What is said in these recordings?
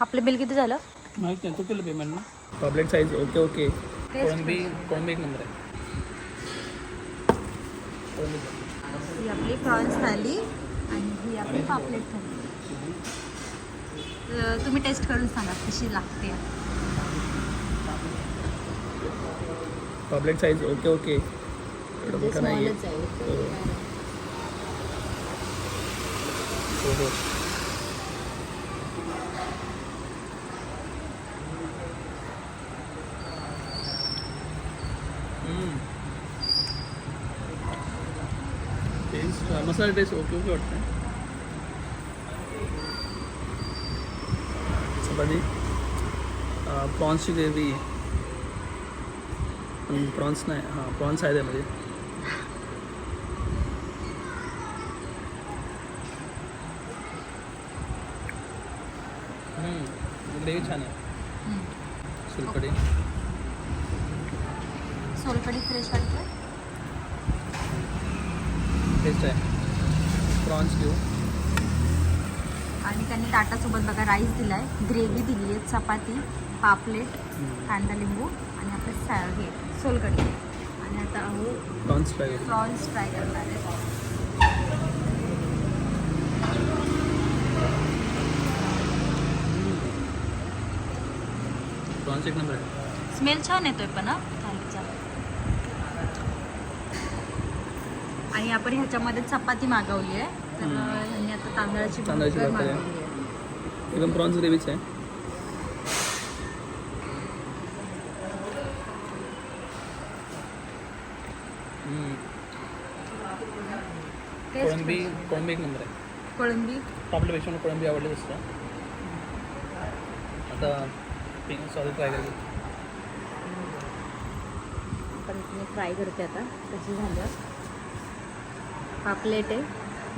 आपलं बिल किती झालं? माहिती नाही तू केलं पेमेंट ना? पॉपलेट साईज ओके ओके कोळंबी कोळंबी एक नंबर आहे. ही आपली प्रॉन्स थाली आणि ही आपली पापलेट थाली. तुम्ही टेस्ट करून सांगा कशी लागते. पॉपलेट साईज ओके ओके एवढं मोठं नाही आहे स्मॉलच आहे हो हो taste masala taste okay okay वाटतं चपाती प्रॉन्सची ग्रेव्ही प्रॉन्स नाही हां प्रॉन्स आहे त्यामध्ये ग्रेव्ही छान आहे हम्म. सुलकडी सोलकडी फ्रेश वाटतं? टेस्ट आहे. प्रॉन्स घेऊ. आणि त्यांनी ताटासोबत बघा राईस दिलाय. ग्रेव्ही दिली आहे चपाती पापलेट कांदा लिंबू आणि आपलं सा हे सोलकडी आणि आता अहो प्रॉन्स फ्राय प्रॉन्स फ्राय करणार आहे. प्रॉन्स एक नंबर आहे. स्मेल छान येतोय पण हा. आणि आपण ह्याच्यामध्ये चपाती मागवली आहे. तर हम्म. ह्यांनी आता तांदळाची तांदळाची भाकर भाकर आहे. मागवली आहे. एकदम प्रॉन्स ग्रेव्हीच आहे. हम्म. कोळंबी कोळंबी एक नंबर आहे. कोळंबी? आपल्यापेक्षा मला कोळंबी आवडलीच असतं आता सॉरी ट्राय पण मी फ्राय करते आता. कशी झालं? पापलेट आहे.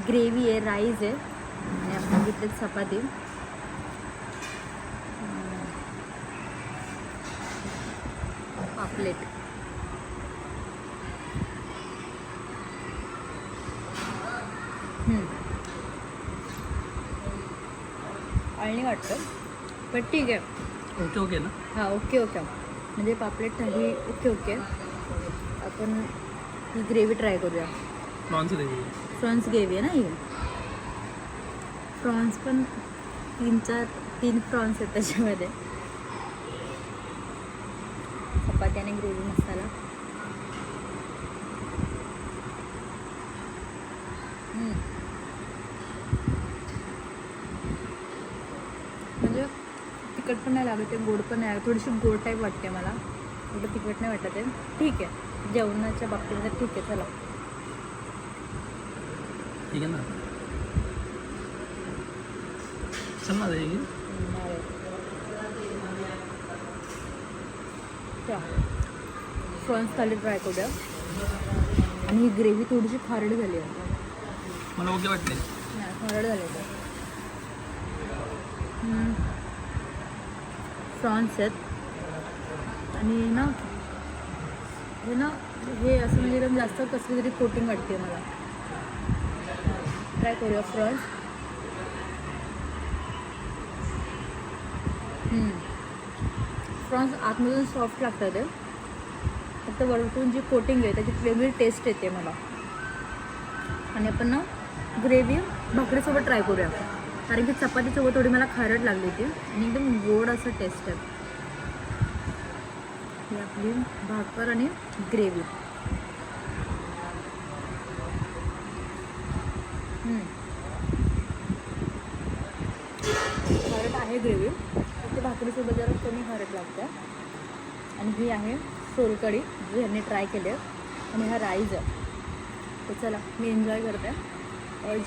ग्रेव्ही आहे राईस आहे. आणि आपण घेतले चपाती. पापलेट. अळणी वाटतं. पण ठीक आहे. ओके ओके ना? हां ओके ओके. म्हणजे पापलेट थाली ओके ओके. आपण ही ग्रेव्ही ट्राय करूया. प्रॉन्स ग्रेव्ही प्रॉन्स ग्रेव्ही आहे ना ही. प्रॉन्स पण तीन चार तीन प्रॉन्स आहेत त्याच्यामध्ये. चपाती आणि ग्रेव्ही मसाला. म्हणजे तिखट पण नाही लागत आहे गोड पण नाही लागत. थोडीशी गोड टाईप वाटते मला. एवढं तिखट नाही वाटत आहे. ठीक आहे. जेवणाच्या बाबतीमध्ये ठीक आहे. चला. ठीक आहे ना? चल ना जाईल थाली ट्राय करूया. आणि ही ग्रेव्ही थोडीशी खारड झाली आहे. मला ओके नाही, खारड झाली आहे. प्रॉन्स आहेत. आणि ना हे ना हे असं म्हणजे एकदम जास्त कसली तरी कोटिंग वाटते मला. ट्राय करूया फ्रॉन्स फ्रॉन्स आतमधून सॉफ्ट लागतं ते. फक्त वरतून जी कोटिंग आहे त्याची वेगळी टेस्ट येते मला. आणि आपण ना ग्रेव्ही भाकरीसोबत ट्राय करूया कारण की चपातीसोबत थोडी मला खारट लागली होती आणि एकदम गोड असं टेस्ट आहे. आपली भाकर आणि ग्रेव्ही खारट आहे ग्रेव्ही. ते भाकरीसोबत जरा कमी खारट लागतं आणि ही आहे सोलकढी जी ह्यांनी ट्राय केली आहे. आणि हा राईस आहे. तर चला मी एन्जॉय करते.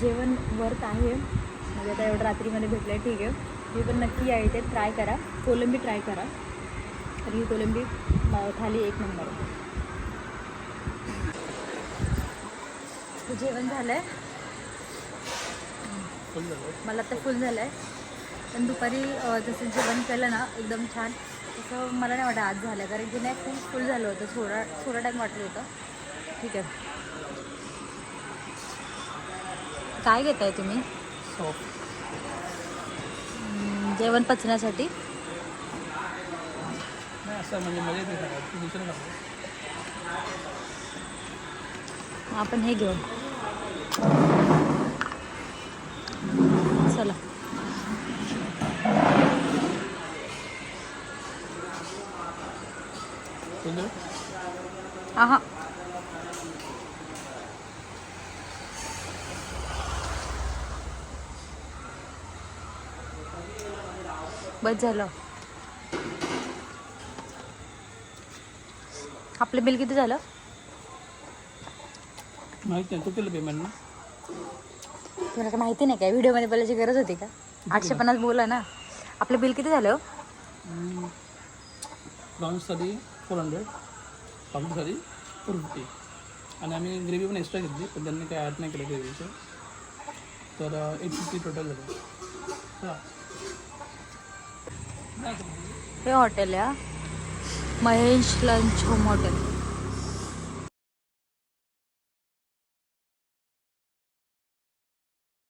जेवण वर्थ आहे. म्हणजे आता एवढं रात्रीमध्ये भेटलं आहे ठीक आहे. मी पण नक्की या इथे ट्राय करा. कोलंबी ट्राय करा. तर ही कोलंबी थाली एक नंबर जेवण झालं आहे मला तर फुल झालं आहे पण दुपारी जसं जेवण केलं ना एकदम छान तसं मला नाही वाटत आज झालं. कारण की नाही फुल फुल झालं होतं. थोडा थोडा टाईम वाटलं होतं. ठीक आहे. काय घेताय तुम्ही? सॉफ्ट जेवण पचण्यासाठी? असं म्हणजे मजा आपण हे घेऊ चला तुझं आहा बस झालं. आपलं बिल किती झालं? माहिती नाही तू केलं पेमेंट ना. तुला काय माहिती नाही काय? व्हिडिओमध्ये बोलायची गरज होती का? आठशे पन्नास बोला ना. आपलं बिल किती झालं? प्रॉन्ससाठी फोर हंड्रेड पापडीसाठी फोर फिफ्टी आणि आम्ही ग्रेव्ही पण एक्स्ट्रा घेतली पण त्यांनी काही ॲड नाही केलं ग्रेव्हीचं तर एट फिफ्टी टोटल झालं. हे हॉटेल आहे महेश लंच होम हॉटेल